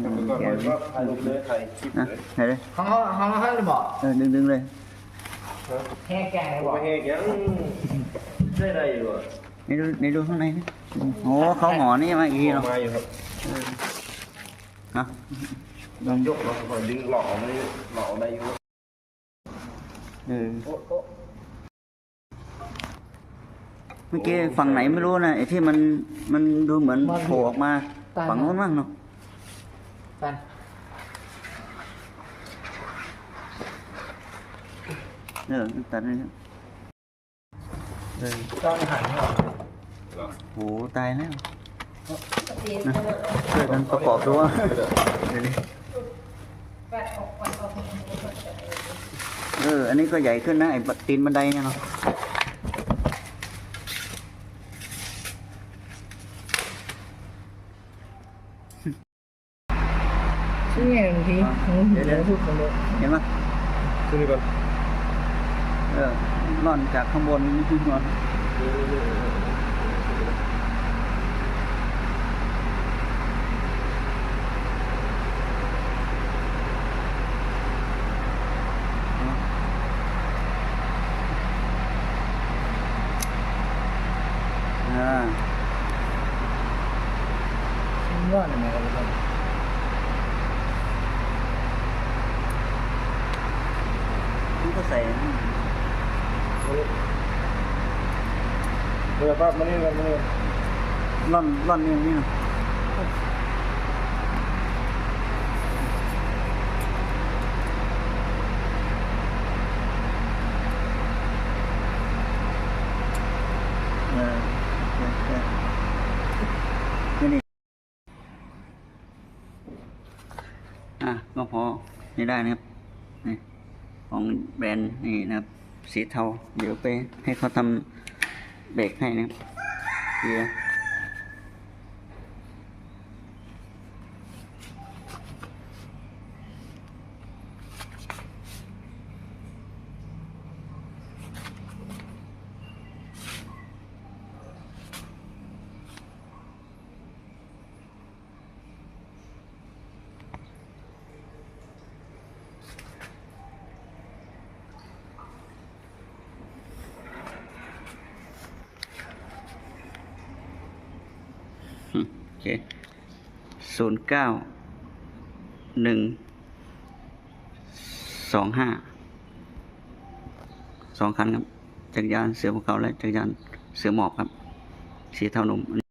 แล้วก็คอยก็ถ่ายรูปเลยถ่ายคลิปนะเลยไหนเลยเขาเขาเขาเขาเลยบอกเออดึงดึงเลยแค่แกงเลยบอ้อกยเฮกยังได้ได้อยู่อะนี่ดูนี่ดูข้างในโอ้เขาห่อนี่มาอีกทีเนาะมาอยู่ครับนะลองยกเราคอยดึงหลอกได้หลอกได้อยู่เออเมื่อกี้ฝั่งไหนไม่รู้นะไอ้ที่มันมันดูเหมือนโผล่ออกมาฝั่งโน้นมั้งเนาะ แฟนเออตัดนี่นะเออตอนหันเหรอโหตายแล้วนะช่วยกันประกอบดูว่าเดี๋ยวนี้เออ อันนี้ก็ใหญ่ขึ้นนะไอ้บัดตีนบันไดเนี่ยเนาะ ชื่อไงบางทีเดี๋ยวเดี๋ยวพูดคนเดียวเห็นไหมขึ้นก่อนเออร่อนจากข้างบนนี่ขึ้นมาอ่าว่าอะไรกัน ครับนี่ก็ใส่เรือปั๊บมานี่มานี่ร่อนร่อนนี่นี่เนะเออเออเออนี่นี่อะก็พอนี่ได้นะครับ ของแบรนด์นี่นะครับ สีเทา เดี๋ยวไปให้เขาทำเบรกให้นะครับเกียร์ ศูนย์เก้าหนึ่งสองห้าสองคันครับ จักรยานเสือภูเขาและจักรยานเสือหมอบครับ สีเทาหนุ่ม